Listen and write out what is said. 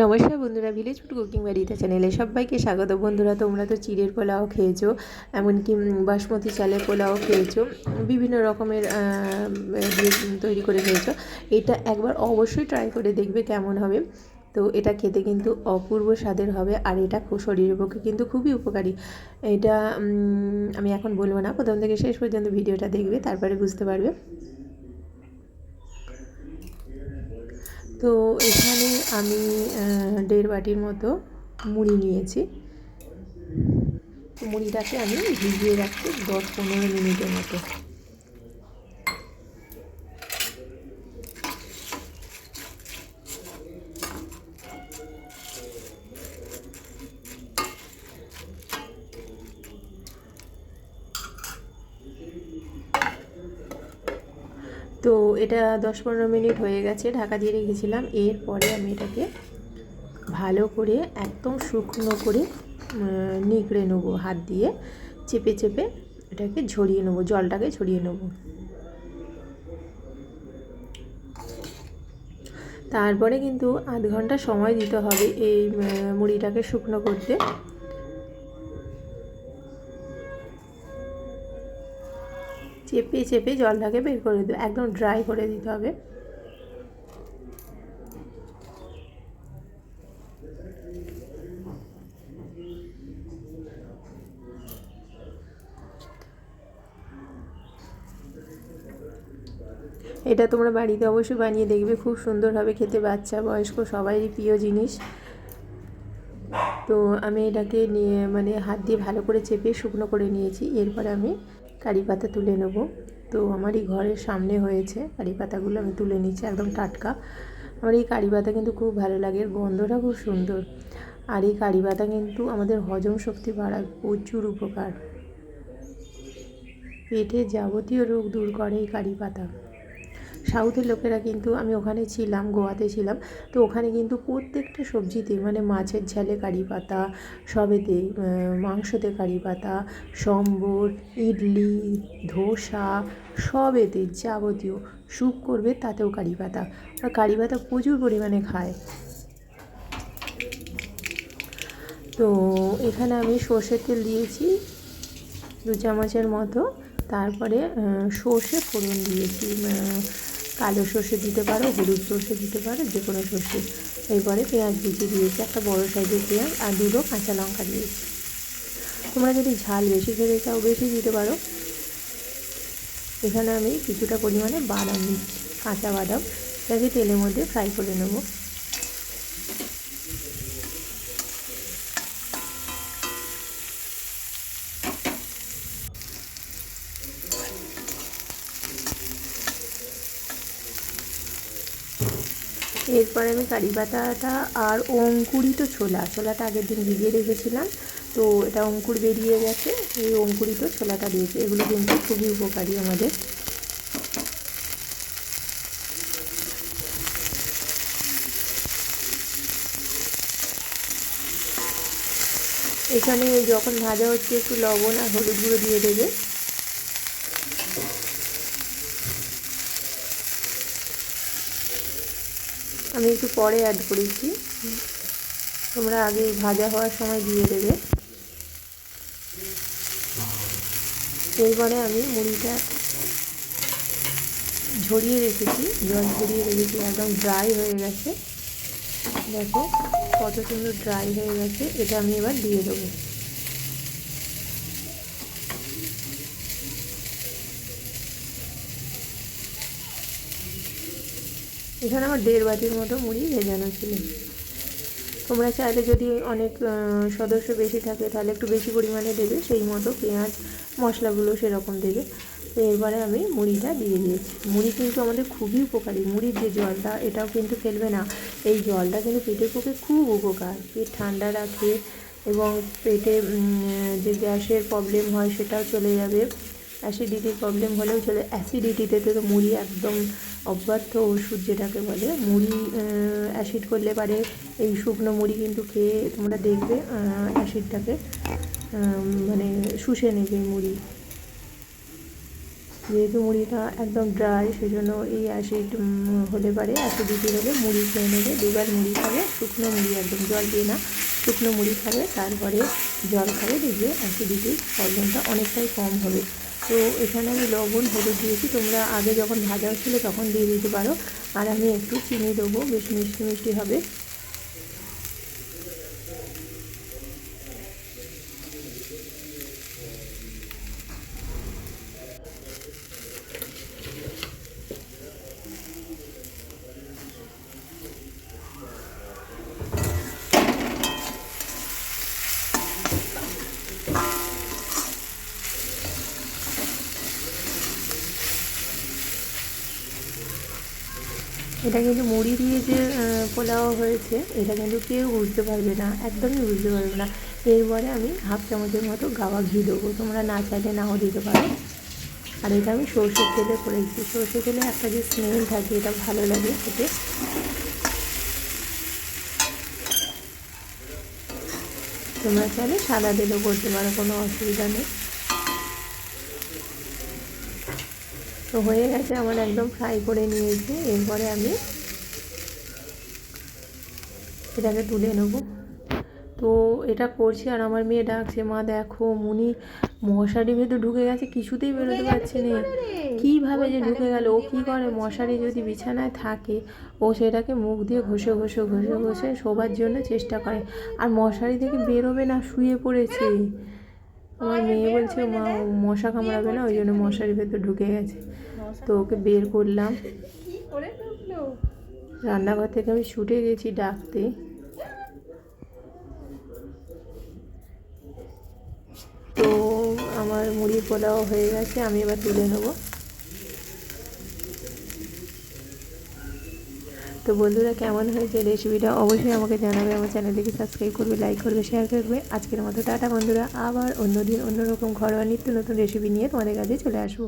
নমস্কার বন্ধুরা village food cooking বাড়িতে চ্যানেলে সবাইকে স্বাগত। বন্ধুরা, তোমরা তো চিড়ের পোলাও খেয়েছো, এমনকি বাসমতি চালের পোলাও খেয়েছো, বিভিন্ন রকমের তৈরি করে খেয়েছো। এটা একবার অবশ্যই ট্রাই করে দেখবে কেমন হবে। তো এটা খেতে কিন্তু অপূর্ব স্বাদের হবে, আর এটা খুব শরীরের পক্ষে কিন্তু খুবই উপকারী। এটা আমি এখন বলব না, প্রথম থেকে শেষ পর্যন্ত ভিডিওটা দেখবে, তারপরে বুঝতে পারবে। তো এখানে আমি দেড় বাটির মতো মুড়ি নিয়েছি। মুড়িটাকে আমি ভিজিয়ে রাখছি দশ পনেরো মিনিটের মতো। তো এটা দশ পনেরো মিনিট হয়ে গেছে, ঢাকা দিয়ে রেখেছিলাম। এরপরে আমি এটাকে ভালো করে একদম শুকনো করে নিগড়ে নেব হাত দিয়ে। চেপে চেপে এটাকে ঝরিয়ে নেব, জলটাকে ঝরিয়ে নেব। তারপরে কিন্তু আধ ঘণ্টা সময় দিতে হবে এই মুড়িটাকে শুকনো করতে। চেপে চেপে জলটাকে বের করে দেবে একদম ড্রাই করে দিতে হবে। এটা তোমরা বাড়িতে অবশ্যই বানিয়ে দেখবে, খুব সুন্দর হবে খেতে বাচ্চা বয়স্ক সবারই প্রিয় জিনিস। তো আমি এটাকে নিয়ে মানে হাত দিয়ে ভালো করে চেপে শুকনো করে নিয়েছি, এরপরে আমি কারি পাতা তুলে নেব। তো আমার এই ঘরের সামনে হয়েছে কারি পাতাগুলো, আমি তুলে নিচ্ছি একদম টাটকা। আমার এই কারি পাতা কিন্তু খুব ভালো লাগে এর গন্ধটা খুব সুন্দর। আর এই কারি পাতা কিন্তু আমাদের হজম শক্তি বাড়ায়, প্রচুর উপকার। পেটে যাবতীয় রোগ দূর করে এই কারি পাতা। সাউথের লোকেরা কিন্তু আমি ওখানে ছিলাম, গোয়াতে ছিলাম। তো ওখানে কিন্তু প্রত্যেকটা সবজিতে মানে মাছের ঝালে কারি পাতা, সবেতে মাংসতে কারি পাতা, সম্বর, ইডলি, ধোসা, সবেতে যাবতীয় স্যুপ করবে তাতেও কারি পাতা। আর কারি পাতা প্রচুর পরিমাণে খায়। তো এখানে আমি সর্ষের তেল দিয়েছি, দু চামচের মতো। তারপরে সর্ষে ফোড়ন দিয়েছি কালো সর্ষে দিতে পারো, হলুদ সর্ষে দিতে পারো, যে কোনো সর্ষে। এরপরে পেঁয়াজ কুচি দিয়েছি, একটা বড়ো সাইজের পেঁয়াজ আর দুটো কাঁচা লঙ্কা দিয়েছি। তোমরা যদি ঝাল বেশি খেতে চাও, বেশি দিতে পারো। এখানে আমি কিছুটা পরিমাণে বাদাম দিচ্ছি, কাঁচা বাদাম। যাকে তেলের মধ্যে ফ্রাই করে নেব। এরপরে আমি কারি পাতাটা আর অঙ্কুরিত ছোলা, ছোলাটা আগের দিন ভিজিয়ে রেখেছিলাম। তো এটা অঙ্কুর বেরিয়ে গেছে, এই অঙ্কুরিত ছোলাটা দিয়েছে। এগুলো কিন্তু খুবই উপকারী আমাদের। এখানে যখন ভাজা হচ্ছে একটু লবণ আর হলুদ গুঁড়ো দিয়ে দেবে। আমি একটু পরে অ্যাড করেছি। তোমরা আগে ভাজা হওয়ার সময় দিয়ে দেবে। এরপরে আমি মুড়িটা ঝরিয়ে রেখেছি। জল ঝরিয়ে রেখেছি, একদম ড্রাই হয়ে গেছে। দেখো কত সুন্দর ড্রাই হয়ে গেছে। এটা আমি এবার দিয়ে দেবো। এখানে আমার দেড় বাটির মতো মুড়ি ভেজানো ছিল। তোমরা চাইলে যদি অনেক সদস্য বেশি থাকে, তাহলে একটু বেশি পরিমাণে দেবে। সেই মতো পেঁয়াজ, মশলাগুলো সেরকম দেবে। তো এরপরে আমি মুড়িটা দিয়ে দিয়েছি। মুড়ি কিন্তু আমাদের খুবই উপকারী। মুড়ির যে জলটা, এটাও কিন্তু ফেলবে না। এই জলটা কিন্তু পেটের পক্ষে খুব উপকার। পেট ঠান্ডা রাখে এবং পেটে যে গ্যাসের প্রবলেম হয়, সেটাও চলে যাবে। অ্যাসিডিটির প্রবলেম হলেও চলে। অ্যাসিডিটিতে তো মুড়ি একদম অব্যর্থ ওষুধ যেটাকে বলে, মুড়ি অ্যাসিড করলে পারে। এই শুকনো মুড়ি কিন্তু খেয়ে তোমরা দেখবে অ্যাসিডটাকে মানে শুষে নেবে মুড়ি। যেহেতু মুড়িটা একদম ড্রাই সেজন্য এই অ্যাসিড হলে পারে অ্যাসিডিটি হলে মুড়ি খেয়ে নেবে। দুবার মুড়ি খাবে, শুকনো মুড়ি একদম জল দিয়ে না, শুকনো মুড়ি খাবে, তারপরে জল খাবে, দেখবে অ্যাসিডিটির প্রবলেমটা অনেকটাই কম হবে। তো এখানে আমি লবণ, হলুদ দিয়েছি। তোমরা আগে যখন ভাজা হচ্ছিল তখন দিয়ে দিতে পারো। আর আমি একটু চিনি দেবো, বেশ মিষ্টি মিষ্টি হবে। এটা কিন্তু মুড়ি দিয়ে যে পোলাও হয়েছে, এটা কিন্তু কেউ বুঝতে পারবে না, একদমই বুঝতে পারবে না। এরপরে আমি হাফ চামচের মতো গাওয়া ঘি দেবো। তোমরা না চাইলে নাও দিতে পারো। আর এটা আমি সর্ষের তেলে করেছি। সর্ষের তেলে একটা যে স্মেল থাকে, এটা ভালো লাগে খেতে। তোমরা চাইলে সাদা তেলও করতে পারো, কোনো অসুবিধা নেই। তো হয়ে গেছে আমার একদম ফ্রাই করে নিয়েছি। এরপরে আমি এটাকে তুলে নেব। তো এটা করছি আর আমার মেয়ে ডাকছে মা দেখো মুনি মশারি ভেতর ঢুকে গেছে কিছুতেই বেরোতে পারছে না। কীভাবে যে ঢুকে গেল? ও কী করে? মশারি যদি বিছানায় থাকে ও সেটাকে মুখ দিয়ে ঘষে ঘষে ঘষে ঘষে শোবার জন্য চেষ্টা করে। আর মশারি থেকে বেরোবে না শুয়ে পড়েছে। আমার মেয়ে বলছে মা মশা কামড়াবে না ওই জন্য মশারির ভেতর ঢুকে গেছে। তো ওকে বের করলাম। রান্নাঘর থেকে আমি ছুটে গেছি ডাকতে। তো আমার মুড়ি পোলাও হয়ে গেছে আমি এবার তুলে নেব। তো বন্ধুরা, কেমন হয়েছে রেসিপিটা অবশ্যই আমাকে জানাবে। আমার চ্যানেলটিকে সাবস্ক্রাইব করবে লাইক করবে শেয়ার করবে। আজকের মতো টাটা বন্ধুরা। আবার অন্যদিন অন্যরকম ঘরোয়া নিত্য নতুন রেসিপি নিয়ে তোমাদের কাছে চলে আসব।